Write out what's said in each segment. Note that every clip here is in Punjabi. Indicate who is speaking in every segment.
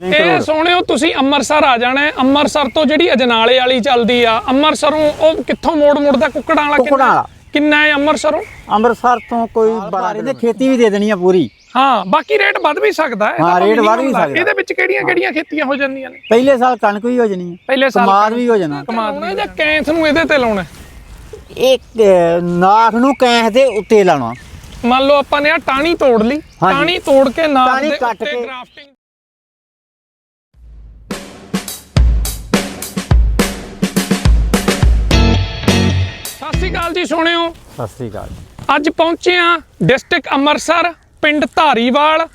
Speaker 1: ਇਹ ਸੋਹਣਿਓ ਤੁਸੀਂ ਅੰਮ੍ਰਿਤਸਰ ਆ ਜਾਣਾ ਹੈ ਅੰਮ੍ਰਿਤਸਰ ਤੋਂ ਜਿਹੜੀ ਅਜਨਾਲੇ ਵਾਲੀ ਚੱਲਦੀ ਆ ਅੰਮ੍ਰਿਤਸਰੋਂ ਉਹ ਕਿੱਥੋਂ ਮੋੜ ਮੁੜਦਾ ਕੁੱਕੜਾਂ ਵਾਲਾ
Speaker 2: ਕੁੱਕੜਾਂ
Speaker 1: ਕਿੰਨਾ-
Speaker 2: ਵਾਲਾ।
Speaker 1: ਕਿੰਨਾ ਹੈ ਅੰਮ੍ਰਿਤਸਰੋਂ
Speaker 2: ਅੰਮ੍ਰਿਤਸਰ ਤੋਂ ਕੋਈ ਬਾਰੇ ਨੇ ਖੇਤੀ ਵੀ ਦੇ ਦੇਣੀ ਆ ਪੂਰੀ
Speaker 1: ਹਾਂ ਬਾਕੀ ਰੇਟ ਵੱਧ ਵੀ ਸਕਦਾ ਹੈ
Speaker 2: ਹਾਂ,
Speaker 1: ਇਹਦਾ
Speaker 2: ਵੱਧ ਵੀ। ਸਕਦਾ।
Speaker 1: ਇਹਦੇ ਵਿੱਚ ਕਿਹੜੀਆਂ ਕਿਹੜੀਆਂ ਖੇਤੀਆਂ ਹੋ ਜਾਂਦੀਆਂ ਨੇ
Speaker 2: ਪਹਿਲੇ ਸਾਲ ਕਣਕ ਵੀ ਹੋ ਜਾਣੀ ਹੈ
Speaker 1: ਪਹਿਲੇ ਸਾਲ
Speaker 2: ਕਮਾਦ ਵੀ ਹੋ ਜਾਣਾ
Speaker 1: ਕਮਾਦ ਜਾਂ ਕੈਂਥ ਨੂੰ ਇਹਦੇ ਤੇ ਲਾਉਣਾ ਹੈ?
Speaker 2: ਇੱਕ ਅਹ, ਨਾਖ ਨੂੰ ਕੈਂਹ ਦੇ ਉੱਤੇ ਲਾਉਣਾ
Speaker 1: ਮੰਨ ਲਓ ਆਪਾਂ ਨੇ ਆ ਟਾਣੀ ਤੋੜ ਲਈ
Speaker 2: ਹਾਂਜੀ।
Speaker 1: ਟਾਣੀ ਤੋੜ ਕੇ
Speaker 2: ਟਾਹਣੀ
Speaker 1: ਦੇ
Speaker 2: ਕੱਟ
Speaker 1: ਉੱਤੇ
Speaker 2: ਕੇ।
Speaker 1: ਗ੍ਰਾਫਟਿੰਗ ਸ਼੍ਰੀ ਅਕਾਲ ਜੀ ਸੋਹਣਿਓ
Speaker 2: ਸਤਿ ਸ੍ਰੀ ਅਕਾਲ
Speaker 1: ਅੱਜ ਪਹੁੰਚੇ ਆ ਡਿਸਟ੍ਰਿਕਟ ਅੰਮ੍ਰਿਤਸਰ ਪਿੰਡ ਧਾਰੀਵਾਲ।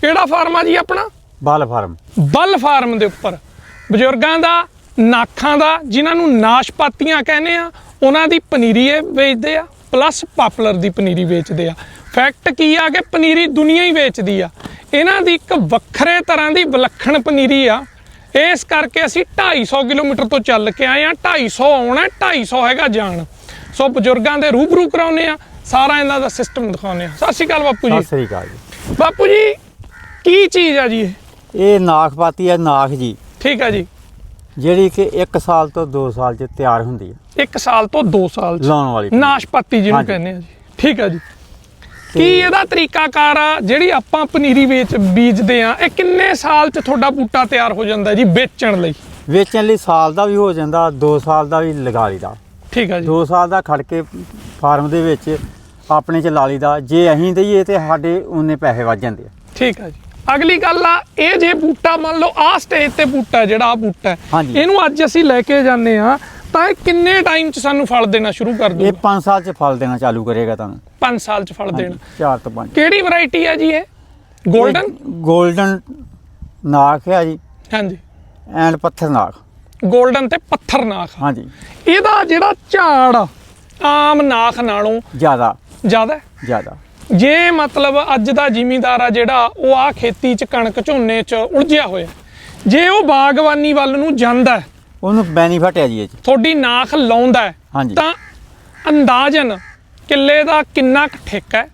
Speaker 1: ਕਿਹੜਾ ਫਾਰਮ ਆ ਜੀ ਆਪਣਾ?
Speaker 2: ਬਾਲ ਫਾਰਮ।
Speaker 1: ਬੱਲ ਫਾਰਮ ਦੇ ਉੱਪਰ। ਬਜ਼ੁਰਗਾਂ ਦਾ ਨਾਖਾਂ ਦਾ ਜਿਨ੍ਹਾਂ ਨੂੰ ਨਾਸ਼ਪਾਤੀਆਂ ਕਹਿੰਦੇ ਆ ਉਹਨਾਂ ਦੀ ਪਨੀਰੀ ਇਹ ਵੇਚਦੇ ਆ ਪਲੱਸ ਪਾਪੂਲਰ ਦੀ ਪਨੀਰੀ ਵੇਚਦੇ ਆ। ਫੈਕਟ ਕੀ ਆ ਕਿ ਪਨੀਰੀ ਦੁਨੀਆ ਹੀ ਵੇਚਦੀ ਆ। ਇਹਨਾਂ ਦੀ ਇੱਕ ਵੱਖਰੇ ਤਰ੍ਹਾਂ ਦੀ ਵਿਲੱਖਣ ਪਨੀਰੀ ਆ। ਇਸ ਕਰਕੇ ਅਸੀਂ 250 ਕਿਲੋਮੀਟਰ ਤੋਂ ਚੱਲ ਕੇ ਆਏ ਆ 250 ਆਉਣਾ 250 ਹੈਗਾ ਜਾਣ। ਸੋ ਬਜ਼ੁਰਗਾਂ ਦੇ ਰੂਬਰੂ ਕਰਾਉਨੇ ਆ ਸਾਰਾ ਇਹਨਾਂ ਦਾ ਸਿਸਟਮ ਦਿਖਾਉਨੇ ਆ ਸਤਿ ਸ਼੍ਰੀ ਅਕਾਲ ਬਾਪੂ
Speaker 2: ਸਤਿ
Speaker 1: ਜੀ
Speaker 2: ਸ੍ਰੀ ਅਕਾਲ ਜੀ।
Speaker 1: ਬਾਪੂ ਜੀ ਕੀ ਚੀਜ਼ ਆ ਜੀ ਇਹ?
Speaker 2: ਇਹ ਨਾਖਪਾਤੀ ਹੈ ਨਾਖ ਜੀ।
Speaker 1: ਠੀਕ ਆ ਜੀ।
Speaker 2: ਜਿਹੜੀ ਕਿ 1 ਸਾਲ ਤੋਂ 2 ਸਾਲ ਚ ਤਿਆਰ ਹੁੰਦੀ ਹੈ।
Speaker 1: 1 ਸਾਲ ਤੋਂ 2 ਸਾਲ ਚ।
Speaker 2: ਲਾਉਣ ਵਾਲੀ
Speaker 1: ਨਾਸ਼ਪਾਤੀ ਜਿਹਨੂੰ। ਕਹਿੰਦੇ ਆ ਜੀ। ਠੀਕ ਆ ਜੀ। ਕੀ ਇਹਦਾ ਤਰੀਕਾਕਾਰ ਆ? ਜਿਹੜੀ ਆਪਾਂ ਪਨੀਰੀ ਵੇਚ ਬੀਜਦੇ ਆ ਇਹ ਕਿੰਨੇ ਸਾਲ ਚ ਤੁਹਾਡਾ ਬੂਟਾ ਤਿਆਰ ਹੋ ਜਾਂਦਾ ਜੀ ਵੇਚਣ ਲਈ?
Speaker 2: ਵੇਚਣ ਲਈ ਸਾਲ ਦਾ ਵੀ ਹੋ ਜਾਂਦਾ 2 ਸਾਲ ਦਾ ਵੀ ਲਗਾ ਲਈਦਾ।
Speaker 1: ਠੀਕ ਆ ਜੀ।
Speaker 2: 2 ਸਾਲ ਦਾ ਖੜ ਕੇ ਫਾਰਮ ਦੇ ਵਿੱਚ ਆਪਣੇ ਚ ਲਾ ਲਈਦਾ ਜੇ ਅਸੀਂ ਦਈਏ ਤੇ ਸਾਡੇ ਉਹਨੇ ਪੈਸੇ ਵੱਜ ਜਾਂਦੇ ਆ।
Speaker 1: ਠੀਕ ਆ ਜੀ। ਅਗਲੀ ਗੱਲ ਆ ਇਹ ਜੇ ਬੂਟਾ ਮੰਨ ਲਓ ਆ ਸਟੇਜ ਤੇ ਬੂਟਾ ਜਿਹੜਾ ਆ ਬੂਟਾ ਹੈ,
Speaker 2: ਹਾਂਜੀ।
Speaker 1: ਇਹਨੂੰ ਅੱਜ ਅਸੀਂ ਲੈ ਕੇ ਜਾਂਦੇ ਆ ਤਾਂ ਇਹ ਕਿੰਨੇ ਟਾਈਮ ਚ ਸਾਨੂੰ ਫਲ ਦੇਣਾ ਸ਼ੁਰੂ ਕਰ
Speaker 2: ਇਹ
Speaker 1: ਦੂਗਾ
Speaker 2: 5 ਸਾਲ ਚ ਫਲ ਦੇਣਾ ਚਾਲੂ ਕਰੇਗਾ ਤੁਹਾਨੂੰ
Speaker 1: 5 ਸਾਲ ਚ ਫਲ ਦੇਣਾ।
Speaker 2: 4 ਤੋਂ 5
Speaker 1: ਕਿਹੜੀ ਵੈਰਾਈਟੀ ਆ ਜੀ ਇਹ? 골ਡਨ
Speaker 2: 골ਡਨ ਨਾਖ ਹੈ ਜੀ।
Speaker 1: ਹਾਂਜੀ।
Speaker 2: ਐਂਡ ਪੱਥਰ ਨਾਖ
Speaker 1: 골ਡਨ ਤੇ ਪੱਥਰ ਨਾਖ।
Speaker 2: ਹਾਂਜੀ।
Speaker 1: ਇਹਦਾ ਜਿਹੜਾ ਝਾੜ ਆ, ਆਮ ਨਾਖ ਨਾਲੋਂ
Speaker 2: ਜ਼ਿਆਦਾ।
Speaker 1: ਜ਼ਿਆਦਾ ਹੈ।
Speaker 2: ਜ਼ਿਆਦਾ।
Speaker 1: ਜੇ ਮਤਲਬ ਅੱਜ ਦਾ ਜ਼ਿਮੀਂਦਾਰ ਆ ਜਿਹੜਾ ਉਹ ਆ ਖੇਤੀ ਚ ਕਣਕ ਝੋਨੇ ਚ ਉਲਝਿਆ ਹੋਇਆ ਜੇ ਉਹ ਬਾਗਬਾਨੀ ਵੱਲ ਨੂੰ ਜਾਂਦਾ ਹੈ,
Speaker 2: ਉਹਨੂੰ ਬੈਨੀਫਿਟ ਹੈ ਜੀ ਇਹ 'ਚ।
Speaker 1: ਤੁਹਾਡੀ ਨਾਖ ਲਾਉਂਦਾ ਹੈ,
Speaker 2: ਹਾਂਜੀ।
Speaker 1: ਤਾਂ ਅੰਦਾਜ਼ਨ ਕਿੱਲੇ ਦਾ ਕਿੰਨਾ ਕੁ ਠੇਕਾ ਹੈ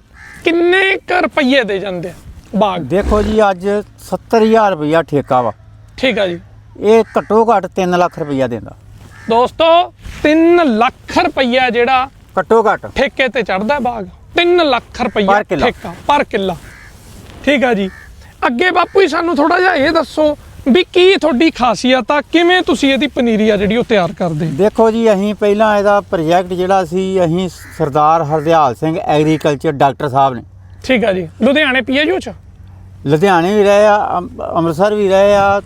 Speaker 1: ਕਿੰਨੇ ਕੁ ਰੁਪਈਏ ਦੇ ਜਾਂਦੇ ਆ ਬਾਗ?
Speaker 2: ਦੇਖੋ ਜੀ ਅੱਜ 70000 ਰੁਪਇਆ ਠੇਕਾ ਵਾ।
Speaker 1: ਠੀਕ ਆ ਜੀ।
Speaker 2: ਇਹ ਘੱਟੋ ਘੱਟ 3 ਲੱਖ ਰੁਪਇਆ ਦਿੰਦਾ।
Speaker 1: ਦੋਸਤੋ 3 ਲੱਖ ਰੁਪਈਆ ਜਿਹੜਾ
Speaker 2: ਘੱਟੋ ਘੱਟ।
Speaker 1: ਠੇਕੇ ਤੇ ਚੜਦਾ ਬਾਗ। 3 ਲੱਖ ਰੁਪਈਆ। ਠੇਕਾ ਪਰ ਕਿੱਲਾ। ਠੀਕ ਆ ਜੀ। ਅੱਗੇ ਬਾਪੂ ਜੀ ਸਾਨੂੰ ਥੋੜਾ ਜਿਹਾ ਇਹ ਦੱਸੋ ਵੀ ਕੀ ਤੁਹਾਡੀ ਖਾਸੀਅਤ ਆ ਕਿਵੇਂ ਤੁਸੀਂ ਇਹਦੀ ਪਨੀਰੀ ਆ ਜਿਹੜੀ ਉਹ ਤਿਆਰ ਕਰਦੇ?
Speaker 2: ਦੇਖੋ ਜੀ ਅਸੀਂ ਪਹਿਲਾਂ ਇਹਦਾ ਪ੍ਰੋਜੈਕਟ ਜਿਹੜਾ ਸੀ ਅਸੀਂ ਸਰਦਾਰ ਹਰਦਿਆਲ ਸਿੰਘ ਐਗਰੀਕਲਚਰ ਡਾਕਟਰ ਸਾਹਿਬ ਨੇ।
Speaker 1: ਠੀਕ ਆ ਜੀ। ਲੁਧਿਆਣੇ ਪੀਏਯੂ ਚ?
Speaker 2: ਲੁਧਿਆਣੇ ਵੀ ਰਹੇ ਆ ਅੰਮ- ਅੰਮ੍ਰਿਤਸਰ ਵੀ ਰਹੇ ਆ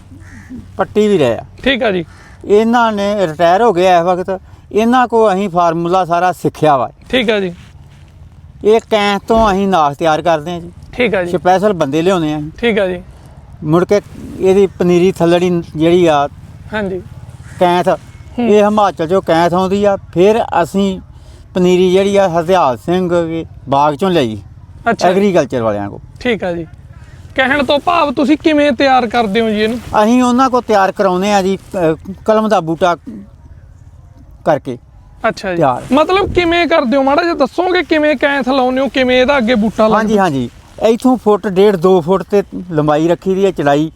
Speaker 2: ਪੱਟੀ ਵੀ ਰਹੇ ਆ।
Speaker 1: ਠੀਕ ਆ ਜੀ।
Speaker 2: ਇਹਨਾਂ ਨੇ ਰਿਟਾਇਰ ਹੋ ਗਏ ਇਸ ਵਕਤ। ਇਹਨਾਂ ਕੋ ਅਸੀਂ ਫਾਰਮੂਲਾ ਸਾਰਾ ਸਿੱਖਿਆ ਵਾ।
Speaker 1: ਠੀਕ ਆ ਜੀ।
Speaker 2: ਇਹ ਕੈਂਥ ਤੋਂ ਅਸੀਂ ਨਾਖ ਤਿਆਰ ਕਰਦੇ ਹਾਂ ਜੀ।
Speaker 1: ਠੀਕ ਆ ਜੀ।
Speaker 2: ਸਪੈਸ਼ਲ ਬੰਦੇ ਲਿਆਉਂਦੇ ਆ।
Speaker 1: ਠੀਕ ਆ ਜੀ।
Speaker 2: ਮੁੜ ਕੇ ਇਹਦੀ ਪਨੀਰੀ ਥੱਲੜੀ ਜਿਹੜੀ ਆ
Speaker 1: ਹਾਂਜੀ।
Speaker 2: ਕੈਂਥ ਇਹ ਹਿਮਾਚਲ ਚੋਂ ਕੈਂਥ ਆਉਂਦੀ ਆ। ਫਿਰ ਅਸੀਂ ਪਨੀਰੀ ਜਿਹੜੀ ਆ ਹਰਦਿਆਲ ਸਿੰਘ ਬਾਗ ਚੋਂ ਲਈ। ਐਗਰੀਕਲਚਰ ਵਾਲਿਆਂ ਕੋ
Speaker 1: ਠੀਕ ਆ ਜੀ। ਕਹਿਣ ਤੋਂ ਭਾਵ ਤੁਸੀਂ ਕਿਵੇਂ ਤਿਆਰ ਕਰਦੇ ਹੋ ਜੀ ਇਹਨੂੰ?
Speaker 2: ਅਸੀਂ ਉਹਨਾਂ ਕੋ ਤਿਆਰ ਕਰਾਉਨੇ ਆ ਜੀ ਅ, ਕਲਮ ਦਾ ਬੂਟਾ ਕਰਕੇ।
Speaker 1: ਅੱਛਾ ਜੀ।
Speaker 2: ਤਿਆਰ।
Speaker 1: ਮਤਲਬ ਕਿਵੇਂ ਕਰਦੇ ਹੋ? ਮਾੜਾ ਜਿਹਾ ਦੱਸੋਗੇ ਕਿਵੇਂ ਕੈਂਥ ਲਾਉਂਦੇ ਹੋ ਕਿਵੇਂ ਇਹਦਾ ਅੱਗੇ ਬੂਟਾ ਲੱਗਦਾ
Speaker 2: ਹਾਂਜੀ ਹਾਂਜੀ। ਇਥੋਂ ਫੁੱਟ ਡੇਢ 2 ਫੁੱਟ ਤੇ ਲੰਬਾਈ ਰੱਖੀ ਦੀ ਹੈ ਚੜਾਈ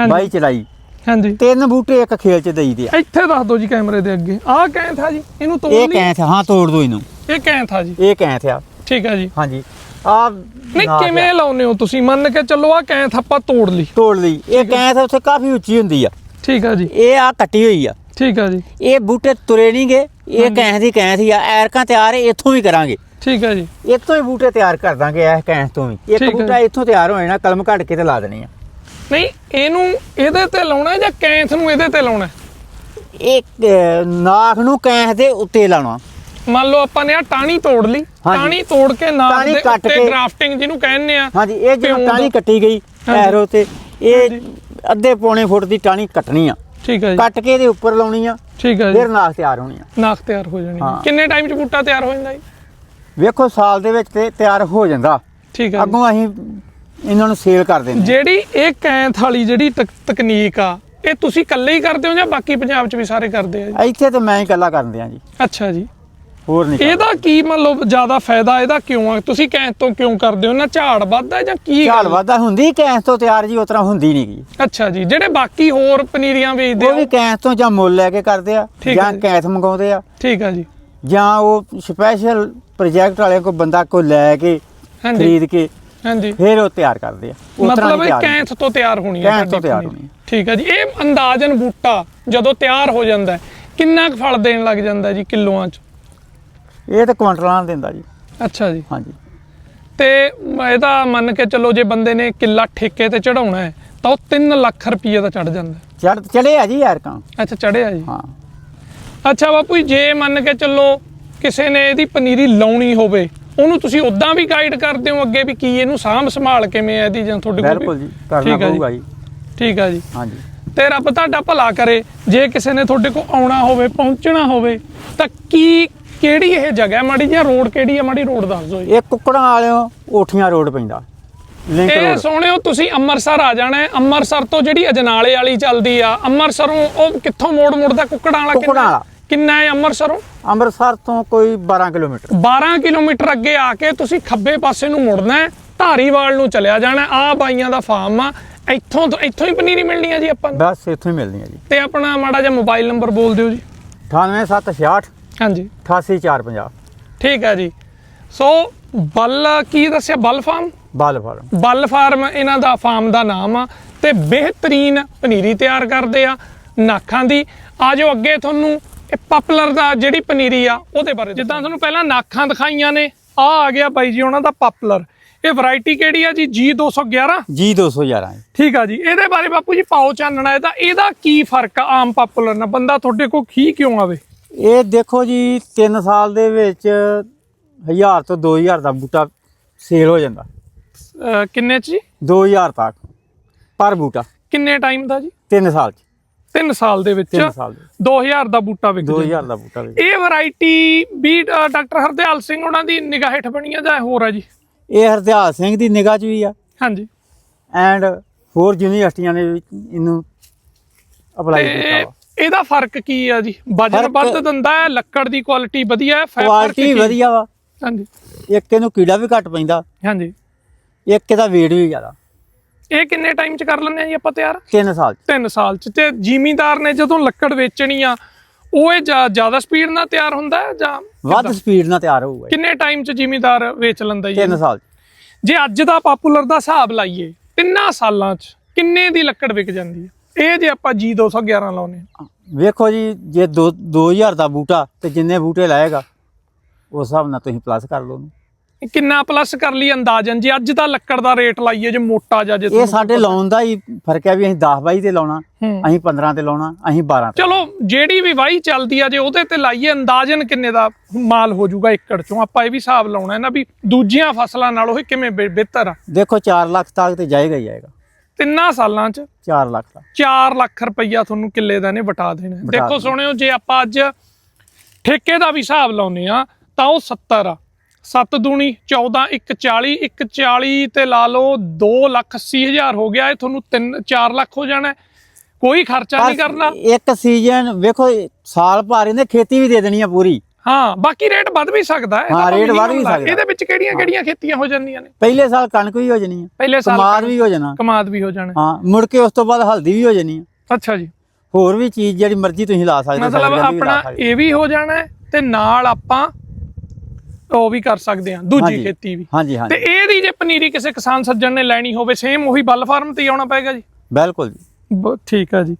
Speaker 1: ਹਾਂਜੀ।
Speaker 2: ਬਾਈ ਚੜਾਈ।
Speaker 1: ਹਾਂਜੀ।
Speaker 2: ਤਿੰਨ ਬੂਟੇ ਇੱਕ ਖੇਲ ਚ ਦੇਈਦੇ ਆ।
Speaker 1: ਇੱਥੇ ਦੱਸ ਦਿਓ ਜੀ ਕੈਮਰੇ ਦੇ ਅੱਗੇ। ਆਹ ਕੈਂਥ ਆ ਜੀ ਇਹਨੂੰ ਤੋੜ
Speaker 2: ਇਹ
Speaker 1: ਲਈ
Speaker 2: ਕੈਂਥ ਹਾਂ ਤੋੜ ਦੋ ਇਹਨੂੰ।
Speaker 1: ਇਹ ਕੈਂਥ ਆ ਜੀ।
Speaker 2: ਇਹ ਕੈਂਥ ਆ।
Speaker 1: ਠੀਕ ਆ ਜੀ।
Speaker 2: ਹਾਂਜੀ। ਆ
Speaker 1: ਨਹੀਂ ਕਿਵੇਂ ਲਾਉਨੇ ਹੋ ਤੁਸੀਂ? ਮੰਨ ਕੇ ਚੱਲੋ ਆ ਕੈਂਥ ਆਪਾਂ ਤੋੜ ਲਈ।
Speaker 2: ਤੋੜ ਲਈ। ਇਹ ਕੈਂਥ ਉੱਥੇ ਕਾਫੀ ਉੱਚੀ ਹੁੰਦੀ ਆ।
Speaker 1: ਠੀਕ ਆ ਜੀ।
Speaker 2: ਇਹ ਆ ਕੱਟੀ ਹੋਈ ਆ।
Speaker 1: ਠੀਕ ਆ ਜੀ।
Speaker 2: ਇਹ ਬੂਟੇ ਤੁਰੇ ਨਹੀਂਗੇ ਇਹ ਕੈਂਥ ਦੀ ਕੈਂਥ ਹੀ ਆ। ਐਰਕਾਂ ਤਿਆਰ ਇੱਥੋਂ ਵੀ ਕਰਾਂਗੇ।
Speaker 1: ਠੀਕ ਆ ਜੀ।
Speaker 2: ਇੱਥੋਂ ਹੀ ਬੂਟੇ ਤਿਆਰ ਕਰ ਦਾਂਗੇ ਇਹ ਕੈਂਥ ਤੋਂ ਵੀ। ਇੱਕ
Speaker 1: ਹੈ।
Speaker 2: ਬੂਟਾ ਇੱਥੋਂ ਤਿਆਰ ਹੋ ਜਾਣਾ ਕਲਮ ਘੱਟ ਕੇ ਤੇ ਲਾ ਦੇਣੀ ਆ।
Speaker 1: ਨਹੀਂ ਇਹਨੂੰ ਇਹਦੇ ਤੇ ਲਾਉਣਾ ਜਾਂ ਕੈਂਥ ਨੂੰ ਇਹਦੇ ਤੇ ਲਾਉਣਾ?
Speaker 2: ਇਹ ਨਾਖ ਨੂੰ ਕੈਂਥ ਦੇ ਉੱਤੇ ਲਾਉਣਾ।
Speaker 1: ਮੰਨ ਲਓ ਆਪਾਂ ਨੇ ਆ ਟਾਣੀ ਤੋੜ ਲਈ। ਟਾਣੀ ਤੋੜ ਕੇ ਨਾਲ ਦੇ ਉੱਤੇ ਗ੍ਰਾਫਟਿੰਗ ਜਿਹਨੂੰ ਕਹਿੰਦੇ ਆ
Speaker 2: ਹਾਂਜੀ ਇਹ ਟਾਹਣੀ
Speaker 1: ਦਾ।
Speaker 2: ਕੱਟੀ ਗਈ। ਐਰੋ ਤੇ ਇਹ ਅੱਧੇ ਪੌਣੇ ਫੁੱਟ ਦੀ ਟਾਹਣੀ ਕੱਟਣੀ ਆ
Speaker 1: ਠੀਕ ਆ ਜੀ
Speaker 2: ਕੱਟ ਕੇ ਇਹਦੇ ਉੱਪਰ ਲਾਉਣੀ ਆ
Speaker 1: ਠੀਕ ਆ ਜੀ
Speaker 2: ਫਿਰ ਨਾਖ ਤਿਆਰ ਹੋਣੀ ਆ
Speaker 1: ਨਾਖ ਤਿਆਰ ਹੋ ਜਾਣੀ ਹੈ।
Speaker 2: ਹਾਂ।
Speaker 1: ਕਿੰਨੇ ਟਾਈਮ ਚ ਬੂਟਾ ਤਿਆਰ ਹੋ ਜਾਂਦਾ ਜੀ
Speaker 2: ਵੇਖੋ ਸਾਲ ਦੇ ਵਿੱਚ ਤੇ ਤਿਆਰ ਹੋ ਜਾਂਦਾ
Speaker 1: ਠੀਕ ਆ ਜੀ।
Speaker 2: ਅੱਗੋਂ ਅਸੀਂ ਇਹਨਾਂ ਨੂੰ ਸੇਲ ਕਰ ਦਿੰਦੇ
Speaker 1: ਜਿਹੜੀ ਇਹ ਕੈਂਥ ਵਾਲੀ ਜਿਹੜੀ ਤਕ- ਤਕਨੀਕ ਆ ਇਹ ਤੁਸੀਂ ਇਕੱਲੇ ਹੀ ਕਰਦੇ ਹੋ ਜਾਂ ਬਾਕੀ ਪੰਜਾਬ ਚ ਵੀ ਸਾਰੇ ਕਰਦੇ ਆ ਜੀ
Speaker 2: ਇੱਥੇ ਤੇ ਮੈਂ ਹੀ ਇਕੱਲਾ ਕਰਨ ਦਿਆਂ ਜੀ
Speaker 1: ਅੱਛਾ ਜੀ
Speaker 2: ਹੋਰ ਨਹੀਂ।
Speaker 1: ਇਹਦਾ ਕੀ ਮਤਲਬ ਜ਼ਿਆਦਾ ਫਾਇਦਾ ਇਹਦਾ ਕਿਉਂ ਆ? ਤੁਸੀਂ ਕੈਂਸ ਤੋਂ ਕਿਉਂ ਕਰਦੇ ਹੋ? ਨਾ ਝਾੜ ਵੱਧਦਾ ਜਾਂ ਕੀ
Speaker 2: ਝਾੜ
Speaker 1: ਗੱਲ?
Speaker 2: ਵਾਧਾ ਹੁੰਦੀ ਕੈਂਸ ਤੋਂ ਤਿਆਰ ਜੀ ਉਤਰਾ ਹੁੰਦੀ ਨਹੀਂ ਗੀ।
Speaker 1: ਅੱਛਾ ਜੀ ਜਿਹੜੇ ਬਾਕੀ ਹੋਰ ਪਨੀਰੀਆਂ ਵੇਚਦੇ
Speaker 2: ਉਹ
Speaker 1: ਆ
Speaker 2: ਵੀ ਕੈਂਸ ਤੋਂ ਜਾਂ ਮੁੱਲ ਲੈ ਕੇ ਕਰਦੇ ਆ ਜਾਂ। ਕੈਂਸ ਮੰਗਾਉਂਦੇ ਆ।
Speaker 1: ਠੀਕ ਆ ਜੀ।
Speaker 2: ਜਾਂ ਉਹ ਸਪੈਸ਼ਲ ਪ੍ਰੋਜੈਕਟ ਵਾਲੇ ਕੋ ਬੰਦਾ ਕੋ ਲੈ ਕੇ ਖਰੀਦ ਕੇ
Speaker 1: ਹਾਂਜੀ।
Speaker 2: ਫਿਰ ਉਹ ਤਿਆਰ ਕਰਦੇ ਆ।
Speaker 1: ਮਤਲਬ ਇਹ ਕੈਂਸ ਤੋਂ ਤਿਆਰ ਹੋਣੀ ਹੈ
Speaker 2: ਕੈਂਸ ਤੋਂ ਤਿਆਰ। ਹੋਣੀ।
Speaker 1: ਠੀਕ ਹੈ ਜੀ। ਇਹ ਅੰਦਾਜ਼ਨ ਬੂਟਾ ਜਦੋਂ ਤਿਆਰ ਹੋ ਜਾਂਦਾ ਹੈ ਕਿੰਨਾ ਕੁ ਫਲ ਦੇਣ ਲੱਗ ਜਾਂਦਾ ਜੀ ਕਿਲੋਆਂ ਚ?
Speaker 2: ਇਹ ਤਾਂ ਕੁਆਂਟਲਾਂ ਨਾਲ ਦਿੰਦਾ ਜੀ।
Speaker 1: ਅੱਛਾ ਜੀ।
Speaker 2: ਹਾਂਜੀ।
Speaker 1: ਤੇ ਇਹਦਾ ਮੰਨ ਕੇ ਚੱਲੋ ਜੇ ਬੰਦੇ ਨੇ ਕਿੱਲਾ ਠੇਕੇ ਤੇ ਚੜਾਉਣਾ ਹੈ ਤਾਂ ਉਹ 3 ਲੱਖ ਰੁਪਏ ਦਾ ਚੜ ਜਾਂਦਾ।
Speaker 2: ਚੜ ਚੜੇ ਆ ਜੀ ਯਾਰ ਕਾਂ
Speaker 1: ਅੱਛਾ ਚੜਿਆ ਜੀ।
Speaker 2: ਹਾਂ।
Speaker 1: ਅੱਛਾ ਬਾਪੂ ਜੀ, ਜੇ ਮੰਨ ਕੇ ਚੱਲੋ ਕਿਸੇ ਨੇ ਇਹਦੀ ਪਨੀਰੀ ਲਾਉਣੀ ਹੋਵੇ ਉਹਨੂੰ ਤੁਸੀਂ ਉਦਾਂ ਵੀ ਗਾਈਡ ਕਰਦੇ ਹੋ ਅੱਗੇ ਵੀ ਕੀ ਇਹਨੂੰ ਸਾਂਭ ਸੰਭਾਲ ਕਿਵੇਂ ਹੈ ਇਹਦੀ ਜਾਂ ਤੁਹਾਡੇ ਕੋਲ ਵੀ-
Speaker 2: ਬਿਲਕੁਲ ਜੀ ਕਰਨਾ
Speaker 1: ਠੀਕ ਜੀ।
Speaker 2: ਪਊਗਾ ਜੀ।
Speaker 1: ਠੀਕ ਆ ਜੀ।
Speaker 2: ਹਾਂਜੀ।
Speaker 1: ਤੇ ਰੱਬ ਤੁਹਾਡਾ ਭਲਾ ਕਰੇ। ਜੇ ਕਿਸੇ ਨੇ ਤੁਹਾਡੇ ਕੋਲ ਆਉਣਾ ਹੋਵੇ ਪਹੁੰਚਣਾ ਹੋਵੇ ਤਾਂ ਕੀ ਕਿਹੜੀ ਇਹ ਜਗ੍ਹਾ ਮਾੜੀ ਜਿਹੀ ਰੋਡ ਕਿਹੜੀ ਹੈ? ਮਾੜੀ ਰੋਡ ਦੱਸ ਦਿਓ ਜੀ।
Speaker 2: ਇਹ ਕੁੱਕੜਾਂ ਵਾਲਿਓ ਓਠੀਆਂ ਰੋਡ ਪੈਂਦਾ। ਲਿੰਕ
Speaker 1: ਇਹ
Speaker 2: ਰੋਡ।
Speaker 1: ਸੋਹਣਿਓ ਤੁਸੀਂ ਅੰਮ੍ਰਿਤਸਰ ਆ ਜਾਣਾ ਹੈ। ਅੰਮ੍ਰਿਤਸਰ ਤੋਂ ਜਿਹੜੀ ਅਜਨਾਲੇ ਵਾਲੀ ਚੱਲਦੀ ਆ ਅੰਮ੍ਰਿਤਸਰੋਂ ਉਹ ਕਿੱਥੋਂ ਮੋੜ ਮੁੜਦਾ ਕੁੱਕੜਾਂ ਵਾਲਾ
Speaker 2: ਕੁੱਕੜਾਂ ਵਾਲਾ।
Speaker 1: ਕਿੰਨਾ ਹੈ ਅੰਮ੍ਰਿਤਸਰੋਂ?
Speaker 2: ਅੰਮ੍ਰਿਤਸਰ ਤੋਂ ਕੋਈ 12 ਕਿਲੋਮੀਟਰ।
Speaker 1: 12 ਕਿਲੋਮੀਟਰ ਅੱਗੇ ਆ ਕੇ ਤੁਸੀਂ ਖੱਬੇ ਪਾਸੇ ਨੂੰ ਮੁੜਨਾ ਹੈ ਧਾਰੀਵਾਲ ਨੂੰ ਚਲਿਆ ਜਾਣਾ ਆ ਬਾਈਆਂ ਦਾ ਫਾਰਮ ਆ। ਇੱਥੋਂ ਤੋਂ ਇੱਥੋਂ ਹੀ ਪਨੀਰੀ ਮਿਲਣੀ ਆ ਜੀ ਆਪਾਂ ਨੂੰ।
Speaker 2: ਬਸ ਇੱਥੋਂ ਹੀ ਮਿਲਦੀਆਂ ਜੀ।
Speaker 1: ਤੇ ਆਪਣਾ ਮਾੜਾ ਜਿਹਾ ਮੋਬਾਈਲ ਨੰਬਰ ਬੋਲ ਦਿਓ ਜੀ।
Speaker 2: 98766
Speaker 1: ਹਾਂਜੀ।
Speaker 2: 88450
Speaker 1: ਠੀਕ ਹੈ ਜੀ। ਸੋ ਬਲ ਕੀ ਦੱਸਿਆ? ਬਲ ਫਾਰਮ?
Speaker 2: ਬਾਲ ਫਾਰਮ।
Speaker 1: ਬਲ ਫਾਰਮ ਇਹਨਾਂ ਦਾ ਫਾਰਮ ਦਾ ਨਾਮ ਆ ਤੇ ਬਿਹਤਰੀਨ ਪਨੀਰੀ ਤਿਆਰ ਕਰਦੇ ਆ ਨਾਖਾਂ ਦੀ। ਆ ਜਾਓ ਅੱਗੇ ਤੁਹਾਨੂੰ ਇਹ ਪਪੂਲਰ ਦਾ ਜਿਹੜੀ ਪਨੀਰੀ ਆ ਉਹਦੇ ਬਾਰੇ ਜਿੱਦਾਂ ਤੁਹਾਨੂੰ ਪਹਿਲਾਂ ਨਾਖਾਂ ਦਿਖਾਈਆਂ ਨੇ ਆ ਆ ਗਿਆ ਬਾਈ ਜੀ ਉਹਨਾਂ ਦਾ ਪਪੂਲਰ। ਇਹ ਵੈਰਾਈਟੀ ਕਿਹੜੀ ਆ ਜੀ? G211
Speaker 2: ਜੀ 211 ਜੀ।
Speaker 1: ਠੀਕ ਆ ਜੀ। ਇਹਦੇ ਬਾਰੇ ਬਾਪੂ ਜੀ ਪਾਓ ਚਾਨਣਾ ਇਹਦਾ। ਇਹਦਾ ਕੀ ਫ਼ਰਕ ਆ ਆਮ ਪਪੂਲਰ ਨਾਲ? ਬੰਦਾ ਤੁਹਾਡੇ ਕੋਲ ਕੀ ਕਿਉਂ ਆਵੇ?
Speaker 2: ਇਹ ਦੇਖੋ ਜੀ 3 ਸਾਲ ਦੇ ਵਿੱਚ 1000 ਤੋਂ 2000 ਦਾ ਬੂਟਾ ਸੇਲ ਹੋ ਜਾਂਦਾ।
Speaker 1: ਅਹ ਕਿੰਨੇ ਚ ਜੀ?
Speaker 2: 2000 ਤੱਕ ਪਰ ਬੂਟਾ।
Speaker 1: ਕਿੰਨੇ ਟਾਈਮ ਦਾ ਜੀ?
Speaker 2: 3 ਸਾਲ ਚ।
Speaker 1: 3 ਸਾਲ ਦੇ ਵਿੱਚ?
Speaker 2: 3 ਸਾਲ ਦੇ
Speaker 1: 2000 ਦਾ ਬੂਟਾ ਵਿਕ ਜਾਂਦਾ।
Speaker 2: 2000 ਦਾ ਬੂਟਾ ਵੀ
Speaker 1: ਇਹ ਵੈਰਾਈਟੀ ਵੀ ਅ, ਡਾਕਟਰ ਹਰਦਿਆਲ ਸਿੰਘ ਉਹਨਾਂ ਦੀ ਨਿਗਾਹ ਹੇਠ ਬਣੀ ਆ ਜਾਂ ਹੋਰ ਆ ਜੀ?
Speaker 2: ਇਹ ਹਰਦਿਆਲ ਸਿੰਘ ਦੀ ਨਿਗਾਹ ਚ ਵੀ ਆ।
Speaker 1: ਹਾਂਜੀ।
Speaker 2: ਐਂਡ ਹੋਰ ਯੂਨੀਵਰਸਿਟੀਆਂ ਨੇ ਵੀ ਇਹਨੂੰ ਅਪਲਾਈ ਕੀਤਾ ਵਾ।
Speaker 1: ਇਹਦਾ ਫ਼ਰਕ ਕੀ ਆ ਜੀ? ਵਜਨ
Speaker 2: ਫਰਕ-
Speaker 1: ਵੱਧ ਦਿੰਦਾ ਹੈ ਲੱਕੜ ਦੀ ਕੁਆਲਿਟੀ ਵਧੀਆ ਹੈ
Speaker 2: ਕੁਆਲਿਟੀ
Speaker 1: ਕੀ?
Speaker 2: ਵਧੀਆ ਵਾ।
Speaker 1: ਹਾਂਜੀ।
Speaker 2: ਇੱਕ ਇਹਨੂੰ ਕੀੜਾ ਵੀ ਘੱਟ ਪੈਂਦਾ।
Speaker 1: ਹਾਂਜੀ।
Speaker 2: ਇੱਕ ਇਹਦਾ weight ਵੀ ਜ਼ਿਆਦਾ।
Speaker 1: ਇਹ ਕਿੰਨੇ ਟਾਈਮ ਚ ਕਰ ਲੈਂਦੇ ਆ ਜੀ ਆਪਾਂ ਤਿਆਰ?
Speaker 2: 3 ਸਾਲ ਚ।
Speaker 1: 3 ਸਾਲ ਚ। ਤੇ ਜ਼ਿਮੀਂਦਾਰ ਨੇ ਜਦੋਂ ਲੱਕੜ ਵੇਚਣੀ ਆ ਉਹ ਇਹ ਜ਼ਿਆ- ਜ਼ਿਆਦਾ ਸਪੀਡ ਨਾਲ ਤਿਆਰ ਹੁੰਦਾ ਹੈ ਜਾਂ
Speaker 2: ਵੱਧ? ਸਪੀਡ ਨਾਲ ਤਿਆਰ ਹੋਊਗਾ
Speaker 1: ਕਿੰਨੇ ਟਾਈਮ ਚ ਜ਼ਿਮੀਂਦਾਰ ਵੇਚ ਲੈਂਦਾ ਜੀ
Speaker 2: 3 ਸਾਲ ਚ।
Speaker 1: ਜੇ ਅੱਜ ਦਾ ਪਪੂਲਰ ਦਾ ਹਿਸਾਬ ਲਾਈਏ ਤਿੰਨਾਂ ਸਾਲਾਂ 'ਚ ਕਿੰਨੇ ਦੀ ਲੱਕੜ ਵਿਕ ਜਾਂਦੀ ਹੈ? ਇਹ ਜੇ ਆਪਾਂ ਜੀ 211 ਲਾਉਨੇ
Speaker 2: ਵੇਖੋ ਜੀ ਜੇ 2 2000 ਦਾ ਬੂਟਾ ਤੇ ਜਿੰਨੇ ਬੂਟੇ ਲਾਏਗਾ ਉਸ ਹਿਸਾਬ ਨਾਲ ਤੁਸੀਂ ਪਲੱਸ ਕਰ ਲਓ ਉਹਨੂੰ।
Speaker 1: ਕਿੰਨਾ ਪਲੱਸ ਕਰ ਲਈ ਅੰਦਾਜ਼ਨ? ਜੇ ਅੱਜ ਦਾ ਲੱਕੜ ਦਾ ਰੇਟ ਲਾਈਏ ਜੇ ਮੋਟਾ ਜਾਂ ਜੇ
Speaker 2: ਇਹ ਸਾਡੇ ਲਾਉਣ ਦਾ ਹੀ ਫ਼ਰਕ ਹੈ ਵੀ ਅਸੀਂ 10 22 ਤੇ ਲਾਉਣਾ। ਅਸੀਂ 15 ਤੇ ਲਾਉਣਾ ਅਸੀਂ 12 ਤੇ
Speaker 1: ਚਲੋ ਜਿਹੜੀ ਵੀ ਵਾਹੀ ਚੱਲਦੀ ਆ ਜੇ ਉਹਦੇ ਤੇ ਲਾਈਏ ਅੰਦਾਜ਼ਨ ਕਿੰਨੇ ਦਾ ਮਾਲ ਹੋ ਜਾਊਗਾ ਏਕੜ ਚੋਂ? ਆਪਾਂ ਇਹ ਵੀ ਹਿਸਾਬ ਲਾਉਣਾ ਹੈ ਨਾ ਵੀ ਦੂਜੀਆਂ ਫਸਲਾਂ ਨਾਲੋਂ ਇਹ ਕਿਵੇਂ ਬਿਹਤਰ ਆ?
Speaker 2: ਦੇਖੋ 4 ਲੱਖ ਤੱਕ ਤੇ ਜਾਏਗਾ ਹੀ ਜਾਏਗਾ।
Speaker 1: ਤਿੰਨਾਂ ਸਾਲਾਂ 'ਚ
Speaker 2: 4 ਲੱਖ ਤੱਕ
Speaker 1: 4 ਲੱਖ ਰੁਪਈਆ ਤੁਹਾਨੂੰ ਕਿੱਲੇ ਦਾ ਨੇ ਵਟਾ ਦੇਣਾ। ਦੇਖੋ। ਸੁਣਿਓ ਜੇ ਆਪਾਂ ਅੱਜ ਠੇਕੇ ਦਾ ਵੀ ਹਿਸਾਬ ਲਾਉਨੇ ਆ ਤਾਂ ਉਹ 70 ਆ। 7 ਦੂਣੀ 14 1 40 1 40 ਤੇ ਲਾ ਲਓ 2 ਲੱਖ 80 ਹਜ਼ਾਰ ਹੋ ਗਿਆ ਇਹ ਤੁਹਾਨੂੰ 3 4 ਲੱਖ ਹੋ ਜਾਣਾ। ਕੋਈ ਖਰਚਾ ਨਹੀਂ ਕਰਨਾ।
Speaker 2: ਇੱਕ ਸੀਜ਼ਨ ਵੇਖੋ ਸਾਲ ਭਰ ਇਹਨੇ ਖੇਤੀ ਵੀ ਦੇ ਦੇਣੀ ਆ ਪੂਰੀ।
Speaker 1: ਹਾਂ ਬਾਕੀ ਰੇਟ ਵੱਧ ਵੀ ਸਕਦਾ ਹੈ
Speaker 2: ਹਾਂ,
Speaker 1: ਤਾਂ
Speaker 2: ਰੇਟ ਵੱਧ ਵੀ। ਸਕਦਾ।
Speaker 1: ਇਹਦੇ ਵਿੱਚ ਕਿਹੜੀਆਂ ਕਿਹੜੀਆਂ ਖੇਤੀਆਂ ਹੋ ਜਾਂਦੀਆਂ ਨੇ?
Speaker 2: ਪਹਿਲੇ ਸਾਲ ਕਣਕ ਵੀ ਹੋ ਜਾਣੀ ਆ
Speaker 1: ਪਹਿਲੇ ਸਾਲ
Speaker 2: ਕਮਾਦ ਵੀ ਹੋ ਜਾਣਾ।
Speaker 1: ਕਮਾਦ ਵੀ ਹੋ ਜਾਣਾ।
Speaker 2: ਹਾਂ ਮੁੜ ਕੇ ਉਸ ਤੋਂ ਬਾਅਦ ਹਲਦੀ ਵੀ ਹੋ ਜਾਣੀ ਆ।
Speaker 1: ਅੱਛਾ ਜੀ।
Speaker 2: ਹੋਰ ਵੀ ਚੀਜ਼ ਜਿਹੜੀ ਮਰਜ਼ੀ ਤੁਸੀਂ ਲਾ ਸਕਦੇ
Speaker 1: ਮਤਲਬ
Speaker 2: ਵੀ ਲਾ
Speaker 1: ਆਪਣਾ। ਇਹ ਵੀ ਹੋ ਜਾਣਾ ਹੈ ਤੇ ਨਾਲ ਆਪਾਂ ਉਹ ਵੀ ਕਰ ਸਕਦੇ ਹਾਂ ਦੂਜੀ। ਖੇਤੀ ਵੀ।
Speaker 2: ਹਾਂਜੀ
Speaker 1: ਤੇ
Speaker 2: ਹਾਂਜੀ
Speaker 1: ਇਹਦੀ ਜੇ ਪਨੀਰੀ ਕਿਸੇ ਕਿਸਾਨ ਸੱਜਣ ਨੇ ਲੈਣੀ ਹੋਵੇ ਸੇਮ ਉਹੀ ਬੱਲ ਫਾਰਮ ਤੇ ਹੀ ਆਉਣਾ ਪਏਗਾ ਜੀ?
Speaker 2: ਬਿਲਕੁਲ ਜੀ।
Speaker 1: ਠੀਕ ਆ ਜੀ।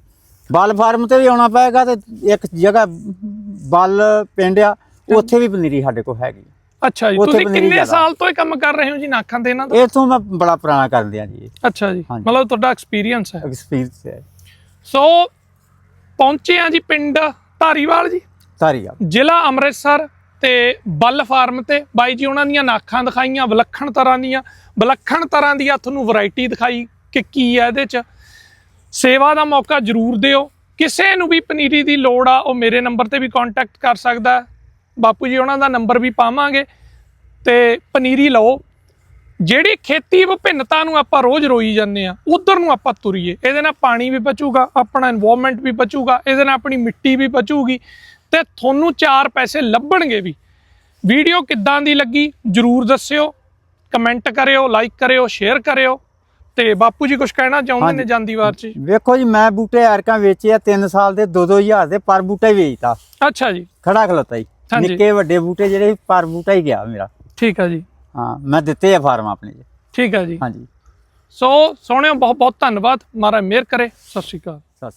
Speaker 2: ਬਲ ਫਾਰਮ ਤੇ ਵੀ ਆਉਣਾ ਪਏਗਾ ਤੇ ਇੱਕ ਜਗ੍ਹਾ ਬਲ ਪਿੰਡ ਆ ਉੱਥੇ ਵੀ ਪਨੀਰੀ ਸਾਡੇ ਕੋਲ ਹੈਗੀ।
Speaker 1: ਅੱਛਾ ਜੀ ਤੁਸੀਂ ਕਿੰਨੇ। ਸਾਲ ਤੋਂ ਇਹ ਕੰਮ ਕਰ ਰਹੇ ਹੋ ਜੀ ਨਾਖਾਂ ਦੇ ਇਹਨਾਂ ਦਾ?
Speaker 2: ਇਥੋਂ ਮੈਂ ਬੜਾ ਪੁਰਾਣਾ ਕਰਨ ਦਿਆਂ ਜੀ
Speaker 1: ਅੱਛਾ ਜੀ। ਮਤਲਬ ਤੁਹਾਡਾ ਐਕਸਪੀਰੀਅੰਸ ਹੈ।
Speaker 2: ਐਕਸਪੀਰੀਅੰਸ ਹੈ।
Speaker 1: ਸੋ ਪਹੁੰਚੇ ਆ ਜੀ ਪਿੰਡ ਧਾਰੀਵਾਲ ਜੀ।
Speaker 2: ਸਾਰੀ ਗੱਲ
Speaker 1: ਜ਼ਿਲ੍ਹਾ ਅੰਮ੍ਰਿਤਸਰ ਤੇ ਬੱਲ ਫਾਰਮ ਤੇ। ਬਾਈ ਜੀ ਉਹਨਾਂ ਦੀਆਂ ਨਾਖਾਂ ਦਿਖਾਈਆਂ ਵਿਲੱਖਣ ਤਰ੍ਹਾਂ ਦੀਆਂ ਵਿਲੱਖਣ ਤਰ੍ਹਾਂ ਦੀ ਆ ਤੁਹਾਨੂੰ ਵੈਰਾਈਟੀ ਦਿਖਾਈ ਕਿ ਕੀ ਹੈ ਇਹਦੇ ਚ। ਸੇਵਾ ਦਾ ਮੌਕਾ ਜ਼ਰੂਰ ਦਿਓ। ਕਿਸੇ ਨੂੰ ਵੀ ਪਨੀਰੀ ਦੀ ਲੋੜ ਆ, ਉਹ ਮੇਰੇ ਨੰਬਰ ਤੇ ਵੀ ਕੰਟੈਕਟ ਕਰ ਸਕਦਾ ਬਾਪੂ ਜੀ, ਉਹਨਾਂ ਦਾ ਨੰਬਰ ਵੀ ਪਾਵਾਂਗੇ ਤੇ ਪਨੀਰੀ ਲਓ। ਜਿਹੜੀ ਖੇਤੀ ਵਿਭਿੰਨਤਾ ਨੂੰ ਆਪਾਂ ਰੋਜ਼ ਰੋਈ ਜਾਂਦੇ ਆ, ਉਧਰ ਨੂੰ ਆਪਾਂ ਤੁਰੀਏ। ਇਹਦੇ ਨਾਲ ਪਾਣੀ ਵੀ ਬਚੂਗਾ, ਆਪਣਾ এনवायरमेंट ਵੀ ਬਚੂਗਾ, ਇਹਦੇ ਨਾਲ ਆਪਣੀ ਮਿੱਟੀ ਵੀ ਬਚੂਗੀ ਤੇ ਤੁਹਾਨੂੰ ਚਾਰ ਪੈਸੇ ਲੱਭਣਗੇ ਵੀ। ਵੀਡੀਓ ਕਿੱਦਾਂ ਦੀ ਲੱਗੀ, ਜਰੂਰ ਦੱਸਿਓ, ਕਮੈਂਟ ਕਰਿਓ ਲਾਈਕ ਕਰਿਓ ਸ਼ੇਅਰ ਕਰਿਓ। ਤੇ ਬਾਪੂ ਜੀ ਕੁਝ ਕਹਿਣਾ ਚਾਹੁੰਦੇ ਨੇ। ਜਾਂਦੀ ਵਾਰ ਚ?
Speaker 2: ਵੇਖੋ ਜੀ ਮੈਂ ਬੂਟੇ ਐਰਕਾਂ ਵੇਚੇ ਆ 3 ਸਾਲ ਦੇ 2-2000 ਦੇ ਪਰ ਬੂਟਾ ਹੀ ਵੇਚਤਾ।
Speaker 1: ਅੱਛਾ ਜੀ।
Speaker 2: ਖੜਾ ਖਲੋਤਾ ਜੀ। ਨਿੱਕੇ ਵੱਡੇ ਬੂਟੇ ਜਿਹੜੇ ਪਰ ਬੂਟਾ ਹੀ ਗਿਆ ਮੇਰਾ।
Speaker 1: ਠੀਕ ਆ ਜੀ।
Speaker 2: ਹਾਂ ਮੈਂ ਦਿੱਤੇ ਆ ਫਾਰਮ ਆਪਣੇ 'ਚ
Speaker 1: ਠੀਕ ਆ ਜੀ।
Speaker 2: ਹਾਂਜੀ।
Speaker 1: ਸੋ ਸੋਹਣਿਓ ਬਹੁਤ ਬਹੁਤ ਧੰਨਵਾਦ। ਮਹਾਰਾਜ ਮਿਹਰ ਕਰੇ। ਸਤਿ ਸ਼੍ਰੀ ਅਕਾਲ।
Speaker 2: ਸਤਿ